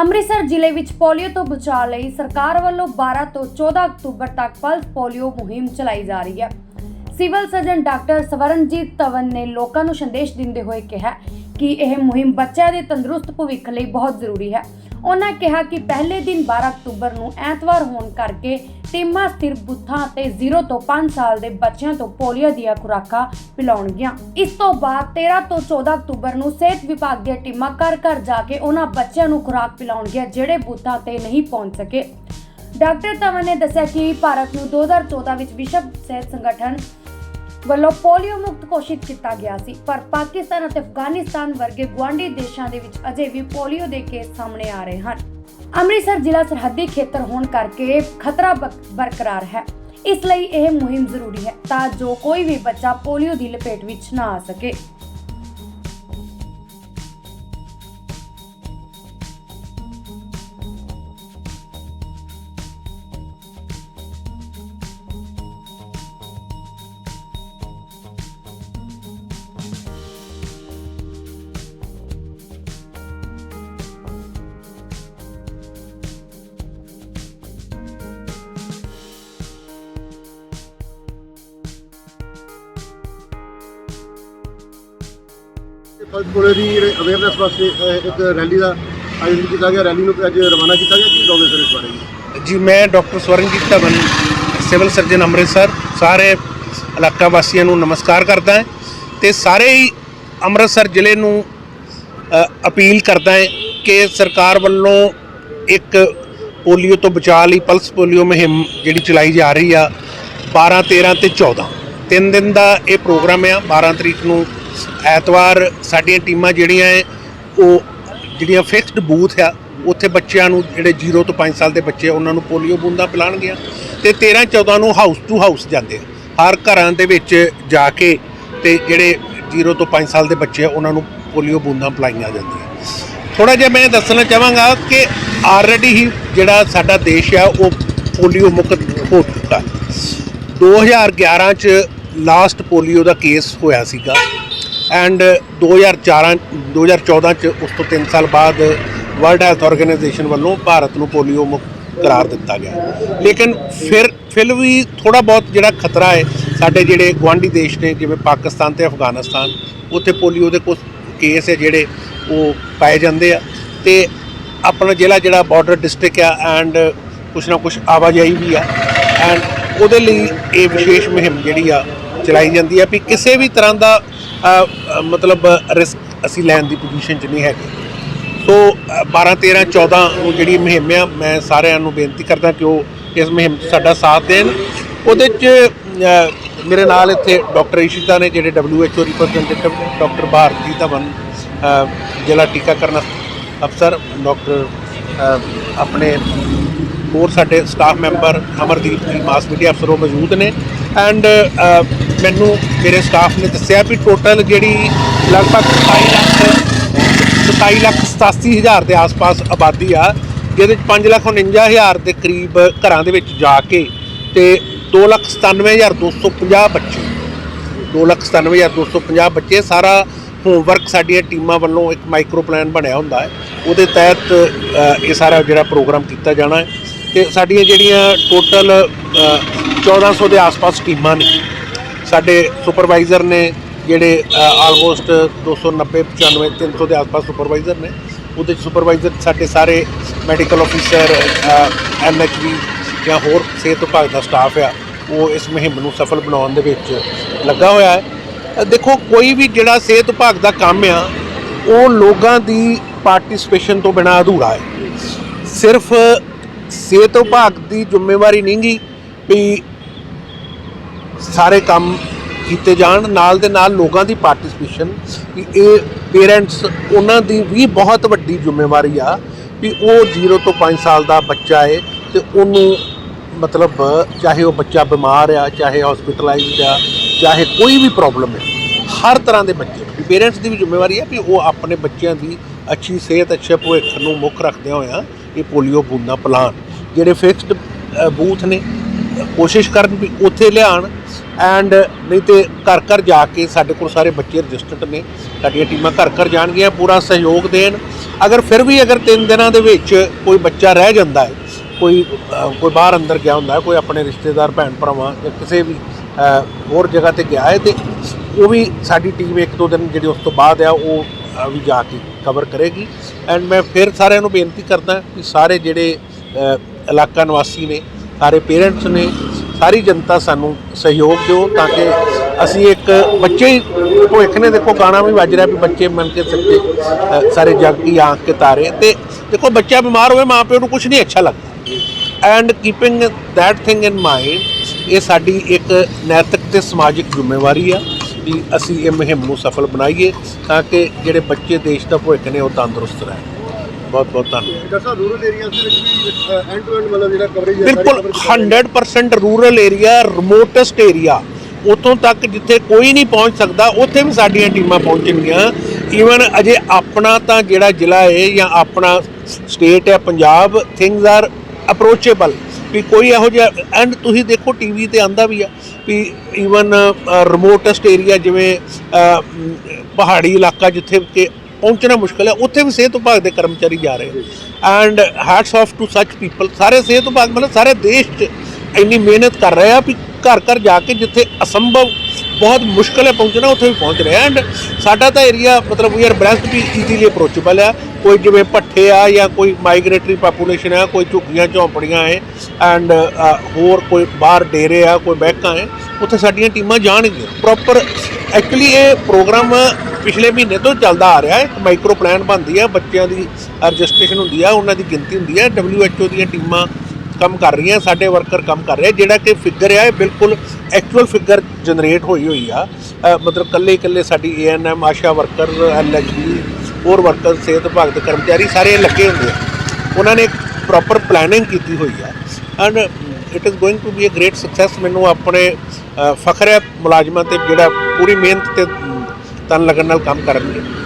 ਅੰਮ੍ਰਿਤਸਰ ਜ਼ਿਲ੍ਹੇ ਵਿੱਚ ਪੋਲੀਓ ਤੋਂ ਬਚਾਅ ਲਈ ਸਰਕਾਰ ਵੱਲੋਂ 12 ਤੋਂ 14 ਅਕਤੂਬਰ ਤੱਕ ਪਲਸ ਪੋਲੀਓ ਮੁਹਿੰਮ ਚਲਾਈ ਜਾ ਰਹੀ ਹੈ। Civil surgeon doctor Swaranjit Dhawan ਨੇ ਲੋਕਾਂ ਨੂੰ ਸੰਦੇਸ਼ ਦਿੰਦੇ ਹੋਏ ਕਿਹਾ ਕਿ ਇਹ ਮੁਹਿੰਮ ਬੱਚਿਆਂ ਦੇ ਤੰਦਰੁਸਤ ਭਵਿੱਖ ਲਈ ਬਹੁਤ ਜ਼ਰੂਰੀ ਹੈ। ਉਹਨਾਂ ਕਿਹਾ ਕਿ ਪਹਿਲੇ ਦਿਨ 12 ਅਕਤੂਬਰ ਨੂੰ ਐਤਵਾਰ ਹੋਣ ਕਰਕੇ ਟੀਮਾਂ ਸਥਿਰ ਬੁੱਥਾਂ ਤੇ 0 ਤੋਂ 5 ਸਾਲ ਦੇ ਬੱਚਿਆਂ ਤੋਂ ਪੋਲੀਓ ਦੀਆਂ ਖੁਰਾਕਾਂ ਪਿਲਾਉਣਗੀਆਂ। ਇਸ ਤੋਂ ਬਾਅਦ 13 ਤੋਂ 14 ਅਕਤੂਬਰ ਨੂੰ ਸਿਹਤ ਵਿਭਾਗ ਦੀਆਂ ਟੀਮਾਂ ਘਰ ਘਰ ਜਾ ਕੇ ਉਹਨਾਂ ਬੱਚਿਆਂ ਨੂੰ ਖੁਰਾਕ ਪਿਲਾਉਣਗੀਆਂ ਜਿਹੜੇ ਬੂਥਾਂ ਤੇ ਨਹੀਂ ਪਹੁੰਚ ਸਕੇ। ਡਾਕਟਰ ਤਵਨ ਨੇ ਦੱਸਿਆ ਕਿ ਭਾਰਤ ਨੂੰ 2014 ਵਿੱਚ ਵਿਸ਼ਵ ਸਿਹਤ ਸੰਗਠਨ ਵੱਲੋਂ ਪੋਲੀਓ ਮੁਕਤ ਘੋਸ਼ਿਤ ਕੀਤਾ ਗਿਆ ਸੀ। ਪਰ ਪਾਕਿਸਤਾਨ ਅਤੇ ਅਫਗਾਨਿਸਤਾਨ ਵਰਗੇ ਗੁਆਂਢੀ ਦੇਸ਼ਾਂ ਦੇ ਵਿੱਚ ਅਜੇ ਵੀ ਪੋਲੀਓ ਦੇ ਕੇਸ ਸਾਹਮਣੇ ਆ ਰਹੇ ਹਨ। ਅੰਮ੍ਰਿਤਸਰ ਜ਼ਿਲ੍ਹਾ ਸਰਹੱਦੀ ਖੇਤਰ ਹੋਣ ਕਰਕੇ ਖਤਰਾ ਬਰਕਰਾਰ ਹੈ। ਇਸ ਲਈ ਇਹ ਮੁਹਿੰਮ ਜ਼ਰੂਰੀ ਹੈ ਤਾਂ ਜੋ ਕੋਈ ਵੀ ਬੱਚਾ ਪੋਲੀਓ ਦੀ ਲਪੇਟ ਵਿੱਚ ਨਾ ਆ ਸਕੇ। ਪਲਸ ਦੀ ਅਵੇਅਰਨੈਸ ਵਾਸਤੇ ਅਹ, ਇੱਕ ਰੈਲੀ ਦਾ ਆਯੋਜਨ ਕੀਤਾ ਗਿਆ। ਰੈਲੀ ਨੂੰ ਅੱਜ ਰਵਾਨਾ ਕੀਤਾ ਗਿਆ। ਕੀ ਕਹੋਗੇ ਸਰ ਇਸ ਬਾਰੇ? ਜੀ? ਜੀ ਮੈਂ doctor Swaranjit Dhawan civil surgeon Amritsar ਸਾਰੇ ਇਲਾਕਾ ਵਾਸੀਆਂ ਨੂੰ ਨਮਸਕਾਰ ਕਰਦਾ ਹਾਂ ਤੇ ਸਾਰੇ ਹੀ ਅੰਮ੍ਰਿਤਸਰ ਜ਼ਿਲ੍ਹੇ ਨੂੰ ਅ, ਅਪੀਲ ਕਰਦਾ ਹਾਂ ਕਿ ਸਰਕਾਰ ਵੱਲੋਂ ਇੱਕ ਪੋਲੀਓ ਤੋਂ ਬਚਾਅ ਲਈ ਪਲਸ ਪੋਲੀਓ ਮੁਹਿੰਮ ਜਿਹੜੀ ਚਲਾਈ ਜਾ ਰਹੀ ਆ 12 13 ਤੇ 14 ਤਿੰਨ ਦਿਨ ਦਾ ਇਹ ਪ੍ਰੋਗਰਾਮ ਆ। 12 ਤਰੀਕ ਨੂੰ ਐਤਵਾਰ ਸਾਡੀਆਂ ਟੀਮਾਂ ਜਿਹੜੀਆਂ ਹੈ ਉਹ ਜਿਹੜੀਆਂ ਫਿਕਸਡ ਬੂਥ ਆ ਉੱਥੇ ਬੱਚਿਆਂ ਨੂੰ ਜਿਹੜੇ 0 ਤੋਂ 5 ਸਾਲ ਦੇ ਬੱਚੇ ਆ, ਉਹਨਾਂ ਨੂੰ ਪੋਲੀਓ ਬੂੰਦਾਂ ਪਿਲਾਣਗੀਆਂ ਤੇ 13 14 ਨੂੰ ਹਾਊਸ ਟੂ ਹਾਊਸ ਜਾਂਦੇ ਆ। ਹਰ ਘਰਾਂ ਦੇ ਵਿੱਚ ਜਾ ਕੇ ਤੇ ਜਿਹੜੇ 0 ਤੋਂ 5 ਸਾਲ ਦੇ ਬੱਚੇ ਆ ਉਹਨਾਂ ਨੂੰ ਪੋਲੀਓ ਬੂੰਦਾਂ ਪਿਲਾਈਆਂ ਜਾਂਦੀਆਂ। ਥੋੜਾ ਜਿਹਾ ਮੈਂ ਦੱਸਣਾ ਚਾਹਾਂਗਾ ਕਿ ਆਲਰੇਡੀ ਹੀ ਜਿਹੜਾ ਸਾਡਾ ਦੇਸ਼ ਆ ਉਹ ਪੋਲੀਓ ਮੁਕਤ ਹੋ ਚੁੱਕਾ। 2011 ਚ ਲਾਸਟ ਪੋਲੀਓ ਦਾ ਕੇਸ ਹੋਇਆ ਸੀਗਾ। ਐਂਡ 2004 2014 ਚ ਉਸ ਤੋਂ 3 ਸਾਲ ਬਾਅਦ ਵਰਲਡ ਹੈਲਥ ਆਰਗੇਨਾਈਜੇਸ਼ਨ ਵੱਲੋਂ ਭਾਰਤ ਨੂੰ ਪੋਲੀਓ ਮੁਕਤ ਕਰਾਰ ਦਿੱਤਾ ਗਿਆ। ਲੇਕਿਨ ਫਿਰ ਫਿਰ ਵੀ ਥੋੜਾ ਬਹੁਤ ਜਿਹੜਾ ਖਤਰਾ ਹੈ, ਸਾਡੇ ਜਿਹੜੇ ਗੁਆਂਢੀ ਦੇਸ਼ ਨੇ, ਜਿਵੇਂ ਪਾਕਿਸਤਾਨ ਤੇ ਅਫਗਾਨਿਸਤਾਨ, ਉੱਥੇ ਪੋਲੀਓ ਦੇ ਕੁਝ ਕੇਸ ਹੈ ਜਿਹੜੇ ਉਹ ਪਾਏ ਜਾਂਦੇ ਆ। ਤੇ ਆਪਣਾ ਜ਼ਿਲ੍ਹਾ ਜਿਹੜਾ ਬਾਰਡਰ ਡਿਸਟ੍ਰਿਕਟ ਆ ਐਂਡ ਕੁਛ ਨਾ ਕੁਛ ਆਵਾਜਾਈ ਵੀ ਆ। ਐਂਡ ਉਹਦੇ ਲਈ ਇਹ ਵਿਸ਼ੇਸ਼ ਮੁਹਿੰਮ ਜਿਹੜੀ ਆ ਚਲਾਈ ਜਾਂਦੀ ਹੈ ਵੀ ਕਿਸੇ ਵੀ ਤਰ੍ਹਾਂ ਦਾ ਮਤਲਬ ਰਿਸਕ ਅਸੀਂ ਲੈਣ ਦੀ ਪੋਜੀਸ਼ਨ 'ਚ ਨਹੀਂ ਹੈਗੇ। ਸੋ ਅ, 12 13 14 ਨੂੰ ਜਿਹੜੀ ਮੁਹਿੰਮ ਆ ਮੈਂ ਸਾਰਿਆਂ ਨੂੰ ਬੇਨਤੀ ਕਰਦਾ ਕਿ ਉਹ ਇਸ ਮੁਹਿੰਮ 'ਚ ਸਾਡਾ ਸਾਥ ਦੇਣ। ਉਹਦੇ 'ਚ ਮੇਰੇ ਨਾਲ ਇੱਥੇ ਡਾਕਟਰ ਇਸ਼ਿਤਾ ਨੇ ਜਿਹੜੇ WHO representative doctor Bharti Dhawan ਜ਼ਿਲ੍ਹਾ ਟੀਕਾਕਰਨ ਅਫਸਰ ਡਾਕਟਰ ਆਪਣੇ ਹੋਰ ਸਾਡੇ ਸਟਾਫ ਮੈਂਬਰ ਅਮਰਦੀਪ ਜੀ ਮਾਸ ਮੀਡੀਆ ਅਫਸਰ ਉਹ ਮੌਜੂਦ ਨੇ। ਐਂਡ ਮੈਨੂੰ ਮੇਰੇ ਸਟਾਫ ਨੇ ਦੱਸਿਆ ਵੀ ਟੋਟਲ ਜਿਹੜੀ ਲਗਭਗ 27 ਲੱਖ 27 ਲੱਖ 87 ਹਜ਼ਾਰ ਦੇ ਆਸ-ਪਾਸ ਆਬਾਦੀ ਆ, ਜਿਹਦੇ ਵਿੱਚ 5 ਲੱਖ 49 ਹਜ਼ਾਰ ਦੇ ਕਰੀਬ ਘਰਾਂ ਦੇ ਵਿੱਚ ਜਾ ਕੇ ਤੇ 2 ਲੱਖ 97 ਹਜ਼ਾਰ 250 ਬੱਚੇ। 2 ਲੱਖ 97 ਹਜ਼ਾਰ 250 ਬੱਚੇ, ਸਾਰਾ ਹੋਮਵਰਕ ਸਾਡੀਆਂ ਟੀਮਾਂ ਵੱਲੋਂ ਇੱਕ ਮਾਈਕਰੋ ਪਲਾਨ ਬਣਿਆ ਹੁੰਦਾ ਹੈ। ਉਹਦੇ ਤਹਿਤ ਇਹ ਸਾਰਾ ਜਿਹੜਾ ਪ੍ਰੋਗਰਾਮ ਕੀਤਾ ਜਾਣਾ ਹੈ। ਤੇ ਸਾਡੀਆਂ ਜਿਹੜੀਆਂ ਟੋਟਲ 1400 ਦੇ ਆਸ-ਪਾਸ ਟੀਮਾਂ ਨੇ ਸਾਡੇ ਸੁਪਰਵਾਈਜ਼ਰ ਨੇ ਜਿਹੜੇ ਆਲਮੋਸਟ 290 95 300 ਦੇ ਆਸ-ਪਾਸ ਸੁਪਰਵਾਈਜ਼ਰ ਨੇ, ਉਹਦੇ 'ਚ ਸੁਪਰਵਾਈਜ਼ਰ ਸਾਡੇ ਸਾਰੇ ਮੈਡੀਕਲ ਅਫੀਸਰ ਐਮਐਚਵੀ ਜਾਂ ਹੋਰ ਸਿਹਤ ਵਿਭਾਗ ਦਾ ਸਟਾਫ ਆ, ਉਹ ਇਸ ਮੁਹਿੰਮ ਨੂੰ ਸਫਲ ਬਣਾਉਣ ਦੇ ਵਿੱਚ ਲੱਗਾ ਹੋਇਆ ਹੈ। ਦੇਖੋ, ਕੋਈ ਵੀ ਜਿਹੜਾ ਸਿਹਤ ਵਿਭਾਗ ਦਾ ਕੰਮ ਆ, ਉਹ ਲੋਕਾਂ ਦੀ ਪਾਰਟਿਸਿਪੇਸ਼ਨ ਤੋਂ ਬਿਨਾਂ ਅਧੂਰਾ ਹੈ। ਸਿਰਫ ਸਿਹਤ ਵਿਭਾਗ ਦੀ ਜ਼ਿੰਮੇਵਾਰੀ ਨਹੀਂ ਗੀ ਵੀ ਸਾਰੇ ਕੰਮ ਕੀਤੇ ਜਾਣ, ਨਾਲ ਦੇ ਨਾਲ ਲੋਕਾਂ ਦੀ ਪਾਰਟਿਸਿਪੇਸ਼ਨ ਵੀ ਇਹ ਪੇਰੈਂਟਸ ਉਹਨਾਂ ਦੀ ਵੀ ਬਹੁਤ ਵੱਡੀ ਜ਼ਿੰਮੇਵਾਰੀ ਆ ਵੀ ਉਹ 0 ਤੋਂ 5 ਸਾਲ ਦਾ ਬੱਚਾ ਏ ਤੇ ਉਹਨੂੰ ਮਤਲਬ ਚਾਹੇ ਉਹ ਬੱਚਾ ਬਿਮਾਰ ਆ, ਚਾਹੇ ਹਸਪੀਟਲਾਈਜ਼ਡ ਆ, ਚਾਹੇ ਕੋਈ ਵੀ ਪ੍ਰੋਬਲਮ ਹੈ ਹਰ ਤਰ੍ਹਾਂ ਦੇ ਬੱਚੇ ਪੇਰੈਂਟਸ ਦੀ ਵੀ ਜ਼ਿੰਮੇਵਾਰੀ ਹੈ ਵੀ ਉਹ ਆਪਣੇ ਬੱਚਿਆਂ ਦੀ ਅੱਛੀ ਸਿਹਤ, ਅੱਛੇ ਭਵਿੱਖ ਨੂੰ ਮੁੱਖ ਰੱਖਦਿਆਂ ਹੋਇਆਂ ਇਹ ਪੋਲੀਓ ਬੂੰਦਾਂ ਪਲਾਨ ਜਿਹੜੇ ਫਿਕਸਡ ਬੂਥ ਨੇ ਕੋਸ਼ਿਸ਼ ਕਰਨ ਵੀ ਉੱਥੇ ਲਿਆਣ ਐਂਡ ਨਹੀਂ ਤੇ ਘਰ ਘਰ ਜਾ ਕੇ ਸਾਡੇ ਕੋਲ ਸਾਰੇ ਬੱਚੇ ਰਜਿਸਟਰਡ ਨੇ, ਸਾਡੀਆਂ ਟੀਮਾਂ ਘਰ ਘਰ ਜਾਣਗੀਆਂ, ਪੂਰਾ ਸਹਿਯੋਗ ਦੇਣ। ਅਗਰ ਫਿਰ ਵੀ ਅਗਰ 3 ਦਿਨਾਂ ਦੇ ਵਿੱਚ ਕੋਈ ਬੱਚਾ ਰਹਿ ਜਾਂਦਾ ਹੈ, ਕੋਈ ਕੋਈ ਬਾਹਰ ਅੰਦਰ ਗਿਆ ਹੁੰਦਾ ਹੈ, ਕੋਈ ਆਪਣੇ ਰਿਸ਼ਤੇਦਾਰ, ਭੈਣ ਭਰਾਵਾਂ ਜਾਂ ਕਿਸੇ ਵੀ ਹੋਰ ਜਗ੍ਹਾ ਤੇ ਗਿਆ ਹੈ ਤੇ ਉਹ ਵੀ ਸਾਡੀ ਟੀਮ ਇੱਕ ਦੋ ਦਿਨ ਜਿਹੜੀ ਉਸ ਤੋਂ ਬਾਅਦ ਆ, ਉਹ ਵੀ ਜਾ ਕੇ ਕਵਰ ਕਰੇਗੀ। ਐਂਡ ਮੈਂ ਫਿਰ ਸਾਰਿਆਂ ਨੂੰ ਬੇਨਤੀ ਕਰਦਾ ਕਿ ਸਾਰੇ ਜਿਹੜੇ ਇਲਾਕਾ ਨਿਵਾਸੀ ਨੇ, ਸਾਰੇ ਪੇਰੈਂਟਸ ਨੇ ਸਾਰੀ ਜਨਤਾ ਸਾਨੂੰ ਸਹਿਯੋਗ ਦਿਓ ਤਾਂ ਕਿ ਅਸੀਂ ਇੱਕ ਬੱਚੇ ਹੀ ਭਵਿੱਖ ਨੇ। ਦੇਖੋ, ਗਾਣਾ ਵੀ ਵੱਜ ਰਿਹਾ ਵੀ ਬੱਚੇ ਮੰਨ ਕੇ ਸੱਚੇ ਸਾਰੇ ਜਗ ਕੀ ਆਂਖ ਕੇ ਤਾਰੇ। ਤੇ ਦੇਖੋ, ਬੱਚਾ ਬਿਮਾਰ ਹੋਵੇ ਮਾਂ ਪਿਓ ਨੂੰ ਕੁਝ ਨਹੀਂ ਅੱਛਾ ਲੱਗਦਾ। And keeping that thing in mind ਇਹ ਸਾਡੀ ਇੱਕ ਨੈਤਿਕ ਤੇ ਸਮਾਜਿਕ ਜ਼ਿੰਮੇਵਾਰੀ ਆ ਵੀ ਅਸੀਂ ਇਹ ਮੁਹਿੰਮ ਨੂੰ ਸਫਲ ਬਣਾਈਏ ਤਾਂ ਕਿ ਜਿਹੜੇ ਬੱਚੇ ਦੇਸ਼ ਦਾ ਭਵਿੱਖ ਨੇ, ਉਹ ਤੰਦਰੁਸਤ ਰਹਿਣ ਬਹੁਤ ਬਹੁਤ ਧੰਨਵਾਦ। ਡਾਕਟਰ ਸਾਹਿਬ ਰੂਰਲ ਏਰੀਆਜ਼ ਦੇ ਵਿੱਚ ਵੀ ਐਂਡ ਟੂ ਐਂਡ ਮਤਲਬ ਜਿਹੜਾ ਕਵਰੇਜ ਹੈ ਬਿਲਕੁਲ cover ਕੀਤਾ ਗਿਆ। 100% ਰੂਰਲ ਏਰੀਆ ਰਿਮੋਟੈਸਟ ਏਰੀਆ ਉਤੋਂ ਤੱਕ ਜਿੱਥੇ ਕੋਈ ਨਹੀਂ ਪਹੁੰਚ ਸਕਦਾ ਉੱਥੇ ਵੀ ਸਾਡੀਆਂ ਟੀਮਾਂ ਪਹੁੰਚਣਗੀਆਂ। ਈਵਨ ਅਜੇ ਆਪਣਾ ਤਾਂ ਜਿਹੜਾ ਜ਼ਿਲ੍ਹਾ ਹੈ ਜਾਂ ਆਪਣਾ ਸਟੇਟ ਹੈ ਪੰਜਾਬ ਥਿੰਗਸ ਆਰ ਅਪਰੋਚੇਬਲ ਵੀ ਕੋਈ ਇਹੋ ਜਿਹਾ ਐਂਡ ਤੁਸੀਂ ਦੇਖੋ ਟੀਵੀ ਤੇ ਆਂਦਾ ਵੀ ਆ ਵੀ ਈਵਨ ਰਿਮੋਟੈਸਟ ਏਰੀਆ ਜਿਵੇਂ ਪਹਾੜੀ ਇਲਾਕਾ ਜਿੱਥੇ ਕਿ ਪਹੁੰਚਣਾ ਮੁਸ਼ਕਲ ਹੈ, ਉੱਥੇ ਵੀ ਸਿਹਤ ਵਿਭਾਗ ਦੇ ਕਰਮਚਾਰੀ ਜਾ ਰਹੇ and hats off to such people ਸਾਰੇ ਸਿਹਤ ਵਿਭਾਗ, ਮਤਲਬ ਸਾਰੇ ਦੇਸ਼ 'ਚ ਇੰਨੀ ਮਿਹਨਤ ਕਰ ਰਹੇ ਆ ਵੀ ਘਰ ਘਰ ਜਾ ਕੇ ਜਿੱਥੇ ਅਸੰਭਵ, ਬਹੁਤ ਮੁਸ਼ਕਲ ਹੈ ਪਹੁੰਚਣਾ, ਉੱਥੇ ਵੀ ਪਹੁੰਚ ਰਿਹਾ ਐਂਡ ਸਾਡਾ ਤਾਂ ਏਰੀਆ ਮਤਲਬ we are blessed we easily approachable ਆ। ਕੋਈ ਜਿਵੇਂ ਭੱਠੇ ਆ ਜਾਂ ਕੋਈ ਮਾਈਗ੍ਰੇਟਰੀ ਪਾਪੂਲੇਸ਼ਨ ਆ, ਕੋਈ ਝੁੱਗੀਆਂ, ਝੌਂਪੜੀਆਂ ਹੈ ਐਂਡ ਹੋਰ ਕੋਈ ਬਾਹਰ ਡੇਰੇ ਆ, ਕੋਈ ਬੈਕਾਂ ਹੈ ਉੱਥੇ ਸਾਡੀਆਂ ਟੀਮਾਂ ਜਾਣਗੀਆਂ। ਪ੍ਰੋਪਰ ਐਕਚੁਅਲੀ ਇਹ ਪ੍ਰੋਗਰਾਮ ਪਿਛਲੇ ਮਹੀਨੇ ਤੋਂ ਚੱਲਦਾ ਆ ਰਿਹਾ ਹੈ। ਇੱਕ ਮਾਈਕਰੋ ਪਲਾਨ ਬਣਦੀ ਹੈ। ਬੱਚਿਆਂ ਦੀ ਰਜਿਸਟ੍ਰੇਸ਼ਨ ਹੁੰਦੀ ਆ, ਉਹਨਾਂ ਦੀ ਗਿਣਤੀ ਹੁੰਦੀ ਹੈ WHO ਦੀਆਂ ਟੀਮਾਂ ਕੰਮ ਕਰ ਰਹੀਆਂ, ਸਾਡੇ ਵਰਕਰ ਕੰਮ ਕਰ ਰਹੇ ਜਿਹੜਾ ਕਿ ਫਿਗਰ ਆ, ਇਹ ਬਿਲਕੁਲ ਐਕਚੁਅਲ ਫਿਗਰ ਜਨਰੇਟ ਹੋਈ ਹੋਈ ਆ। ਮਤਲਬ ਕੱਲੇ ਕੱਲੇ ਸਾਡੀ ਏਐਨਐਮ ਆਸ਼ਾ ਵਰਕਰ ਐਲਐਚਬੀ ਹੋਰ ਵਰਕਰ ਸਿਹਤ ਵਿਭਾਗ ਦੇ ਕਰਮਚਾਰੀ ਸਾਰੇ ਲੱਗੇ ਹੁੰਦੇ ਆ। ਉਹਨਾਂ ਨੇ ਪ੍ਰੋਪਰ ਪਲੈਨਿੰਗ ਕੀਤੀ ਹੋਈ ਆ। And it is going to be a great success ਮੈਨੂੰ ਆਪਣੇ ਫਖਰ ਹੈ ਮੁਲਾਜ਼ਮਾਂ ਤੇ ਜਿਹੜਾ ਪੂਰੀ ਮਿਹਨਤ ਤੇ ਅਮ, ਤਨ ਲੱਗਣ ਨਾਲ ਕੰਮ ਕਰਨ ਲਈ